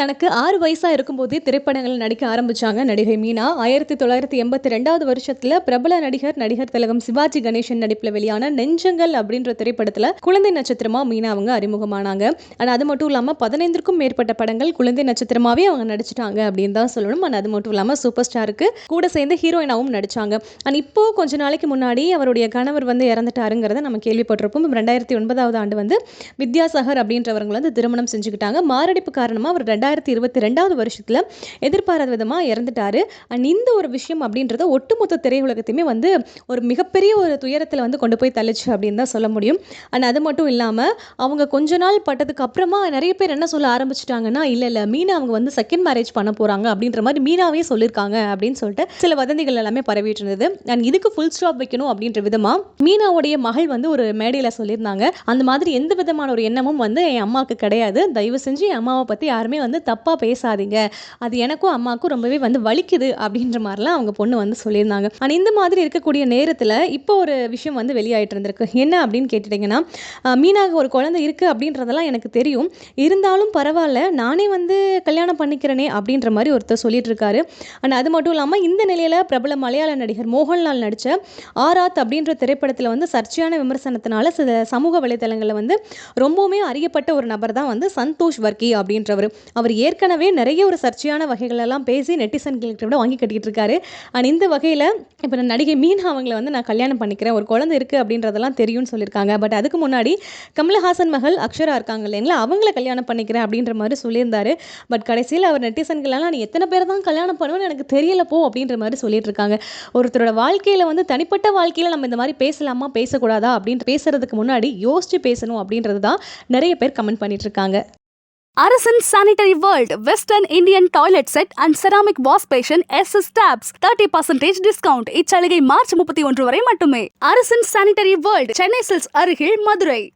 தனக்கு ஆறு வயசாக இருக்கும்போதே திரைப்படங்களில் நடிக்க ஆரம்பிச்சாங்க நடிகை மீனா. ஆயிரத்தி தொள்ளாயிரத்தி எண்பத்தி ரெண்டாவது வருஷத்தில் பிரபல நடிகர் நடிகர் திலகம் சிவாஜி கணேசன் நடிப்பில் வெளியான நெஞ்சங்கள் அப்படின்ற திரைப்படத்தில் குழந்தை நட்சத்திரமா மீனா அவங்க அறிமுகமானாங்க. ஆனால் அது மட்டும் இல்லாமல் பதினைந்திற்கும் மேற்பட்ட படங்கள் குழந்தை நட்சத்திரமாவே அவங்க நடிச்சிட்டாங்க அப்படின்னு தான் சொல்லணும். ஆனால் அது மட்டும் இல்லாமல் சூப்பர் ஸ்டாருக்கு கூட சேர்ந்து ஹீரோயினாவும் நடிச்சாங்க. அண்ட் இப்போ கொஞ்ச நாளைக்கு முன்னாடி அவருடைய கணவர் வந்து இறந்துட்டாருங்கிறத நம்ம கேள்விப்பட்டிருப்போம். ரெண்டாயிரத்தி ஒன்பதாவது ஆண்டு வந்து வித்யாசாகர் அப்படின்றவங்களை வந்து திருமணம் செஞ்சுக்கிட்டாங்க. மாரடைப்பு காரணமாக அவர் ரெண்டாயிரத்தி இருபத்தி ரெண்டாவது வருஷத்தில் எதிர்பாராத விதமாக இறந்துட்டாரு. அண்ட் இந்த ஒரு விஷயம் அப்படின்றத ஒட்டுமொத்த திரையுலகத்தையுமே வந்து ஒரு மிகப்பெரிய ஒரு துயரத்தில் வந்து கொண்டு போய் தள்ளிச்சு அப்படின்னு தான் சொல்ல முடியும். அண்ட் அது மட்டும் இல்லாமல் அவங்க கொஞ்ச நாள் பட்டதுக்கு அப்புறமா நிறைய பேர் என்ன சொல்ல ஆரம்பிச்சிட்டாங்கன்னா இல்லை இல்லை மீனா அவங்க வந்து செகண்ட் மேரேஜ் பண்ண போகிறாங்க அப்படின்ற மாதிரி மீனாவே சொல்லியிருக்காங்க அப்படின்னு சொல்லிட்டு சில வதந்திகள் எல்லாமே பரவிட்டு இருந்தது அண்ட் இதுக்கு ஃபுல் ஸ்டாப் வைக்கணும் அப்படின்ற விதமாக மீனாவுடைய மகள் வந்து ஒரு மேடையில் சொல்லியிருந்தாங்க. அந்த மாதிரி எந்த விதமான ஒரு எண்ணமும் வந்து என் அம்மாவுக்கு கிடையாது. தயவு செஞ்சு என் அம்மாவை பற்றி யாருமே வந்து தப்பாக பேசாதீங்க. அது எனக்கும் அம்மாவுக்கும் ரொம்பவே வந்து வலிக்குது அப்படின்ற மாதிரிலாம் அவங்க பொண்ணு வந்து சொல்லியிருந்தாங்க. ஆனால் இந்த மாதிரி இருக்கக்கூடிய நேரத்தில் இப்போ ஒரு விஷயம் வந்து வெளியாயிட்டு இருந்திருக்கு. என்ன அப்படின்னு கேட்டுட்டிங்கன்னா மீனாக ஒரு குழந்தை இருக்குது அப்படின்றதெல்லாம் எனக்கு தெரியும். இருந்தாலும் பரவாயில்ல நானே வந்து கல்யாணம் பண்ணிக்கிறேனே அப்படின்ற மாதிரி ஒருத்தர் சொல்லிட்டு இருக்காரு. அண்ட் அது மட்டும் இல்லாமல் இந்த நிலையில் பிரபல மலையாள நடிகர் மோகன்லால் நடித்த ஆராத் அப்படின்ற திரைப்படத்தில் வந்து சர்ச்சையான விமர்சனத்தினால சில சமூக வலைதளங்களில் வந்து ரொம்பவுமே அறியப்பட்ட ஒரு நபர் தான் வந்து சந்தோஷ் வர்க்கி அப்படின்றவர். அவர் ஏற்கனவே நிறைய ஒரு சர்ச்சையான வகைகளெல்லாம் பேசி நெட்டிசன்கிட்ட விட வாங்கி கட்டிக்கிட்டு இருக்காரு அண்ட் இந்த வகையில் இப்போ நான் நடிகை மீனா அவங்கள வந்து நான் கல்யாணம் பண்ணிக்கிறேன். ஒரு குழந்தை இருக்குது அப்படின்றதெல்லாம் தெரியும்னு சொல்லியிருக்காங்க. பட் அதுக்கு முன்னாடி கமலஹாசன் மகள் அக்ஷரா இருக்காங்க இல்லைங்களா? அவங்கள கல்யாணம் பண்ணிக்கிறேன் அப்படின்ற மாதிரி சொல்லியிருந்தாரு. பட் கடைசியில் அவர் நெட்டிசன்களெல்லாம் நீ எத்தனை பேர் தான் கல்யாணம் பண்ணுவேன்னு எனக்கு தெரியல போ அப்படின்ற மாதிரி சொல்லிட்டு இருக்காங்க ஒருத்தரோட வாழ்க்கையில் வந்து தனிப்பட்ட வாழ்க்கையில் நம்ம இந்த மாதிரி பேசலாமா பேசக்கூடாதா அப்படின்ட்டு பேசுறதுக்கு முன்னாடி யோசிச்சு பேசணும் அப்படின்றது தான் நிறைய பேர் கமெண்ட் பண்ணிட்டு இருக்காங்க. Arasan sanitary world western Indian toilet set and ceramic wash basin S S taps thirty percentage discount இச்சலுகை மார்ச் முப்பத்தி ஒன்று வரை மட்டுமே. அரசன் சானிட்டரி வேர்ல்ட் சென்னை சில்ஸ் அருகில் மதுரை.